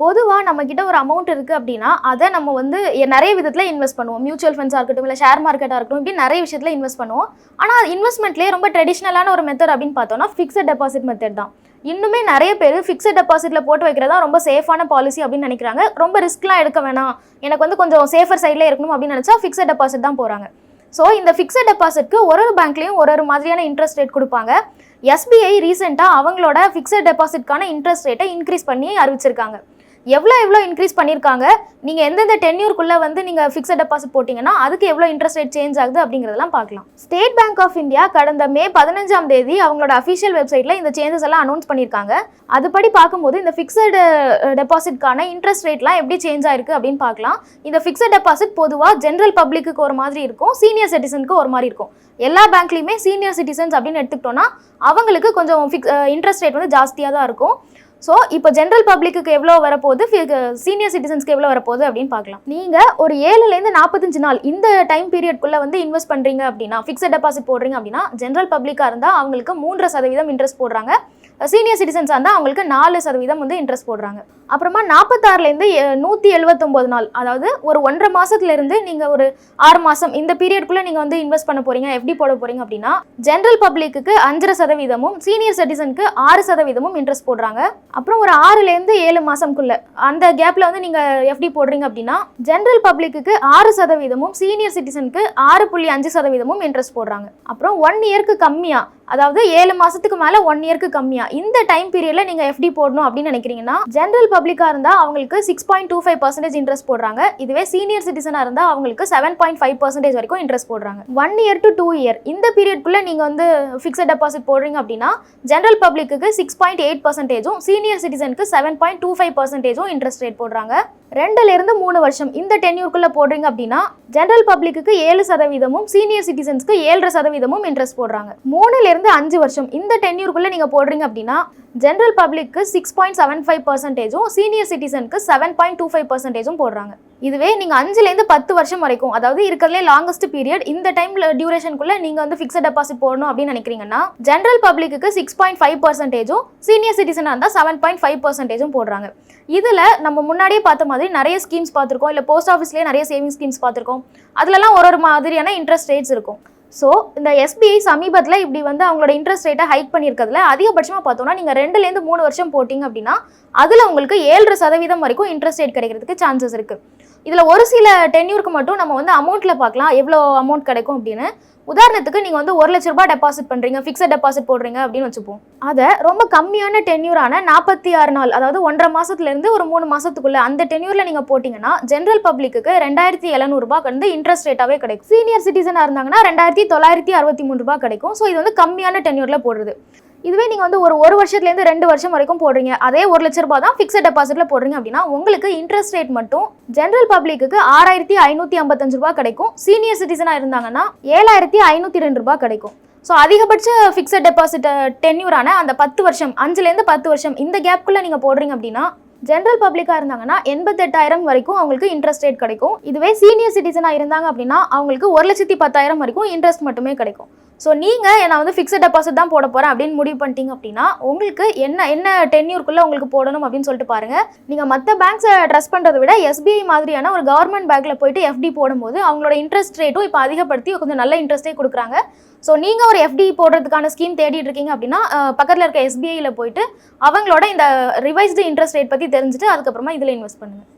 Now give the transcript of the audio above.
பொதுவாக நம்மக்கிட்ட ஒரு அமௌண்ட் இருக்குது அப்படின்னா அதை நம்ம வந்து நிறைய விதத்தில் இன்வெஸ்ட் பண்ணுவோம். மியூச்சுவல் ஃபண்ட்ஸாக இருக்கட்டும் இல்லை ஷேர் மார்க்கெட்டாக இருக்கட்டும் இப்படி நிறைய விஷயத்தில் இன்வெஸ்ட் பண்ணுவோம். ஆனால் இன்வெஸ்ட்மெண்ட்லேயே ரொம்ப ட்ரெடிஷ்னலான ஒரு மெத்தட் அப்படின்னு பார்த்தோம்னா ஃபிக்ஸட் டெபாசிட் மெத்தட் தான். இன்னுமே நிறைய பேர் ஃபிக்ஸட் டெபாசிட்டில் போட்டு வைக்கிறதா ரொம்ப சேஃபான பாலிசி அப்படின்னு நினைக்கிறாங்க. ரொம்ப ரிஸ்க்லாம் எடுக்க வேணாம். எனக்கு வந்து கொஞ்சம் சேஃபர் சைடில் இருக்கணும் அப்படின்னு நினச்சா ஃபிக்ஸட் டெபாசிட் தான் போகிறாங்க ஸோ இந்த ஃபிக்ஸட் டெபாசிட்க்கு ஒரு ஒரு பேங்க்லேயும் ஒரு ஒரு மாதிரியான இன்ட்ரெஸ்ட் ரேட் கொடுப்பாங்க. எஸ்பிஐ ரீசெண்டாக அவங்களோட ஃபிக்ஸட் டெபாசிட்கான இன்ட்ரெஸ்ட் ரேட்டை இன்க்ரீஸ் பண்ணி அறிவிச்சிருக்காங்க. எவ்வளோ எவ்வளோ இன்க்ரீஸ் பண்ணியிருக்காங்க நீங்கள் எந்தெந்த டென்யூர்க்குள்ளே வந்து நீங்கள் ஃபிக்ஸட் டெபாசிட் போட்டிங்கன்னா அதுக்கு எவ்வளோ இன்ட்ரெஸ்ட் ரேட் சேஞ்ச் ஆகுது அப்படிங்கிறதெல்லாம் பார்க்கலாம். ஸ்டேட் பேங்க் ஆஃப் இந்தியா கடந்த மே பதினஞ்சாம் தேதி அவங்களோட அஃபிஷியல் வெப்சைட்டில் இந்த சேஞ்சஸ் எல்லாம் அனௌன்ஸ் பண்ணியிருக்காங்க அதுபடி பார்க்கும்போது இந்த ஃபிக்ஸட் டெபாசிட்கான இன்ட்ரெஸ்ட் ரேட்லாம் எப்படி சேஞ்ச் ஆயிருக்கு அப்படின்னு பார்க்கலாம். இந்த ஃபிக்ஸட் டெபாசிட் பொதுவாக ஜென்ரல் பப்ளிக்கு ஒரு மாதிரி இருக்கும் சீனியர் சிட்டிசனுக்கு ஒரு மாதிரி இருக்கும். எல்லா பேங்க்லையுமே சீனியர் சிட்டிசன்ஸ் அப்படின்னு எடுத்துக்கிட்டோம்னா அவங்களுக்கு கொஞ்சம் ஃபிக்ஸ் இன்ட்ரெஸ்ட் ரேட் வந்து ஜாஸ்தியாக தான் இருக்கும். ஸோ இப்போ ஜென்ரல் பப்ளிக்கு எவ்வளோ வரப்போகுது? சீனியர் சிட்டிசன்ஸ்க்கு எவ்வளோ வரப்போகுது அப்படின்னு பார்க்கலாம். நீங்கள் ஒரு ஏழுலேருந்து நாற்பத்தஞ்சு நாள் இந்த டைம் பீரியட்குள்ளே வந்து இன்வெஸ்ட் பண்ணுறீங்க அப்படின்னா ஃபிக்ஸட் டெபாசிட் போடுறீங்க அப்படின்னா ஜென்ரல் பப்ளிக்காக இருந்தால் அவங்களுக்கு மூன்றரை சதவீதம் இன்ட்ரெஸ்ட் போடுறாங்க. சீனியர் சிட்டிசன்ஸாக இருந்தால் அவங்களுக்கு நாலு சதவீதம் வந்து இன்ட்ரெஸ்ட் போடுறாங்க. அப்புறமா நாற்பத்தாறுலேருந்து நூற்றி எழுபத்தொம்போது நாள் அதாவது ஒரு ஒன்றரை மாதத்துலேருந்து நீங்கள் ஒரு ஆறு மாதம் இந்த பீரியட்குள்ளே நீங்கள் வந்து இன்வெஸ்ட் பண்ண போகிறீங்க எப்படி போட போகிறீங்க அப்படின்னா ஜென்ரல் பப்ளிக்கு அஞ்சரை சதவீதமும் சீனியர் சிட்டிசனுக்கு ஆறு சதவீதமும் இன்ட்ரெஸ்ட் போடுறாங்க. அப்புறம் ஒரு ஆறுலேருந்து ஏழு மாதம்குள்ளே அந்த கேப்பில் வந்து நீங்கள் எஃப்டி போடுறீங்க அப்படின்னா ஜென்ரல் பப்ளிக்கு ஆறு சதவீதமும் சீனியர் சிட்டிசனுக்கு ஆறு புள்ளி அஞ்சு சதவீதமும் இன்ட்ரெஸ்ட் போடுறாங்க. அப்புறம் ஒன் இயர்க்கு கம்மியாக அதாவது ஏழு மாசத்துக்கு மேல ஒன் இயர்க்கு கம்மியா. இந்த டைம் பீரியட்ல நீங்க எஃப்டி போடணும் அப்படின்னு நினைக்கிறீங்கன்னா ஜென்ரல் பப்ளிக்கா இருந்தா அவங்களுக்கு six point two five percentage interest போடுறாங்க. இதுவே சீனியர் சிட்டிசனா இருந்தா அவங்களுக்கு செவன் பாயிண்ட் ஃபைவ் பர்சன்டேஜ் வரைக்கும் இன்ட்ரெஸ்ட் போடுறாங்க. One year to two year இந்த பீரியட்குள்ள நீங்க வந்து ஃபிக்ஸட் டெபாசிட் போடுறீங்க அப்படின்னா ஜென்ரல் பப்ளிக்கு சிக்ஸ் பாயிண்ட் எயிட் பர்சன்டேஜும் சீனியர் சிட்டிசனுக்கு செவன் பாயிண்ட் டூ ஃபைவ் பர்சன்டேஜும் இன்ட்ரெஸ்ட் ரேட் போடுறாங்க. ரெண்டுலேருந்து மூணு வருஷம். இந்த டென்யூர்க்குள்ளே போடுறீங்க அப்படின்னா ஜென்ரல் பப்ளிக்கு ஏழு சதவீதமும் சீனியர் சிட்டிசன்ஸ்க்கு ஏழரை சதவீதமும் இன்ட்ரெஸ்ட் போடுறாங்க. மூணுலேருந்து அஞ்சு வருஷம். இந்த டென்யூர்க்குள்ளே நீங்கள் போடுறீங்க அப்படின்னா ஜென்ரல் பப்ளிக்கு சிக்ஸ் பாயிண்ட் செவன் ஃபைவ் பர்சன்டேஜும் சீனியர் சிட்டிசனுக்கு செவன் பாயிண்ட் டூ ஃபைவ் பர்சன்டேஜும் போடுறாங்க. இதுவே நீங்கள் அஞ்சுலேருந்து பத்து வருஷம் வரைக்கும் அதாவது இருக்கிறதுலே லாங்கஸ்ட் பீரியட் இந்த டைமில் டியூரேஷனுக்குள்ளே நீங்கள் வந்து ஃபிக்ஸட் டெபாசிட் போடணும் அப்படின்னு நினைக்கிறீங்கன்னா ஜென்ரல் பப்ளிக்கு சிக்ஸ் பாயிண்ட் ஃபைவ் பர்சன்டேஜும் சீனியர் சிட்டிசனாக இருந்தால் செவன் பாயிண்ட் ஃபைவ் பர்சன்டேஜும் போடுறாங்க. இதில் நம்ம முன்னாடியே பார்த்த மாதிரி நிறைய ஸ்கீம்ஸ் பார்த்துருக்கோம் இல்லை போஸ்ட் ஆஃபீஸ்லேயே நிறைய சேவிங் ஸ்கீம்ஸ் பார்த்துருக்கோம். அதிலலாம் ஒரு ஒரு மாதிரியான இன்ட்ரெஸ்ட் ரேட்ஸ் இருக்கும். ஸோ இந்த எஸ்பிஐ சமீபத்தில் இப்படி வந்து அவங்களோட இன்ட்ரெஸ்ட் ரேட்டை ஹைக் பண்ணியிருக்கிறதுல அதிகபட்சமாக பார்த்தோம்னா நீங்கள் ரெண்டுலேருந்து மூணு வருஷம் போட்டிங்க அப்படின்னா அதில் உங்களுக்கு ஏழரை சதவீதம் வரைக்கும் இன்ட்ரெஸ்ட் ரேட் கிடைக்கிறதுக்கு சான்சஸ் இருக்குது இதில் ஒரு சில டென்யூருக்கு மட்டும் நம்ம வந்து அமௌண்ட்டில் பார்க்கலாம். எவ்வளோ அமௌண்ட் கிடைக்கும் அப்படின்னு. உதாரணத்துக்கு நீங்கள் வந்து ஒரு லட்ச ரூபாய் டெபாசிட் பண்ணுறீங்க ஃபிக்ஸட் டெபாசிட் போடுறீங்க அப்படின்னு வச்சுப்போம். அதை ரொம்ப கம்மியான டென்யூரான நாற்பத்தி ஆறு நாள் அதாவது ஒன்றரை மாதத்துலேருந்து ஒரு மூணு மாதத்துக்குள்ளே அந்த டென்யூரில் நீங்கள் போட்டிங்கன்னா ஜென்ரல் பப்ளிக்கு ரெண்டாயிரத்தி எழுநூறுபா வந்து இன்ட்ரெஸ்ட் ரேட்டாகவே கிடைக்கும். சீனியர் சிட்டிசனாக இருந்தாங்கன்னா ரெண்டாயிரத்தி தொள்ளாயிரத்தி அறுபத்தி மூணு ரூபா கிடைக்கும். ஸோ இது வந்து கம்மியான டென்யூரில் போடுறது. இதுவே நீங்கள் வந்து ஒரு ஒரு வருஷத்துலேருந்து ரெண்டு வருஷம் வரைக்கும் போடுறீங்க. அதே ஒரு லட்ச ரூபாய் தான் ஃபிக்ஸட் டெபாசிட்டில் போடுறீங்க அப்படின்னா உங்களுக்கு இன்ட்ரெஸ்ட் ரேட் மட்டும் ஜென்ரல் பப்ளிக்கு ஆறாயிரத்தி ஐநூற்றி ஐம்பத்தஞ்சு ரூபாய் கிடைக்கும். சீனியர் சிட்டிசனாக இருந்தாங்கன்னா ஏழாயிரத்தி ஐநூற்றி ரெண்டு ரூபாய் கிடைக்கும். ஸோ அதிகபட்ச ஃபிக்ஸட் டெபாசிட் டென்யூரான அந்த பத்து வருஷம் அஞ்சுலேருந்து பத்து வருஷம் இந்த கேப்குள்ளே நீங்கள் போடுறீங்க அப்படின்னா ஜென்ரல் பப்ளிக்காக இருந்தாங்கன்னா எண்பத்தெட்டாயிரம் வரைக்கும் அவங்களுக்கு இன்ட்ரெஸ்ட் ரேட் கிடைக்கும். இதுவே சீனியர் சிட்டிசனாக இருந்தாங்க அப்படின்னா அவங்களுக்கு ஒரு லட்சத்தி பத்தாயிரம் வரைக்கும் இன்ட்ரெஸ்ட் மட்டுமே கிடைக்கும். ஸோ நீங்கள் நான் வந்து ஃபிக்ஸட் டெபாசிட் தான் போட போகிறேன் அப்படின்னு முடிவு பண்ணிட்டீங்க அப்படின்னா உங்களுக்கு என்ன என்ன டென்யூர்க்குள்ளே உங்களுக்கு போடணும் அப்படின்னு சொல்லிட்டு பாருங்கள் நீங்கள் மற்ற பேங்க்ஸை ட்ரஸ்ட் பண்ணுறதை விட எஸ்பிஐ மாதிரியான ஒரு கவர்மெண்ட் பேங்க்கில் போயிட்டு எஃப்டி போடும்போது அவங்களோட இன்ட்ரெஸ்ட் ரேட்டும் இப்போ அதிகப்படுத்தி கொஞ்சம் நல்ல இன்ட்ரெஸ்ட்டே கொடுக்குறாங்க. ஸோ நீங்கள் ஒரு எஃப்டி போடுறதுக்கான ஸ்கீம் தேடிட்டு இருக்கீங்க அப்படின்னா பக்கத்தில் இருக்க எஸ்பிஐயில் போயிட்டு அவங்களோட இந்த ரிவைஸ்டு இன்ட்ரெஸ்ட் ரேட் பற்றி தெரிஞ்சுட்டு அதுக்கப்புறமா இதில் இன்வெஸ்ட் பண்ணுங்கள்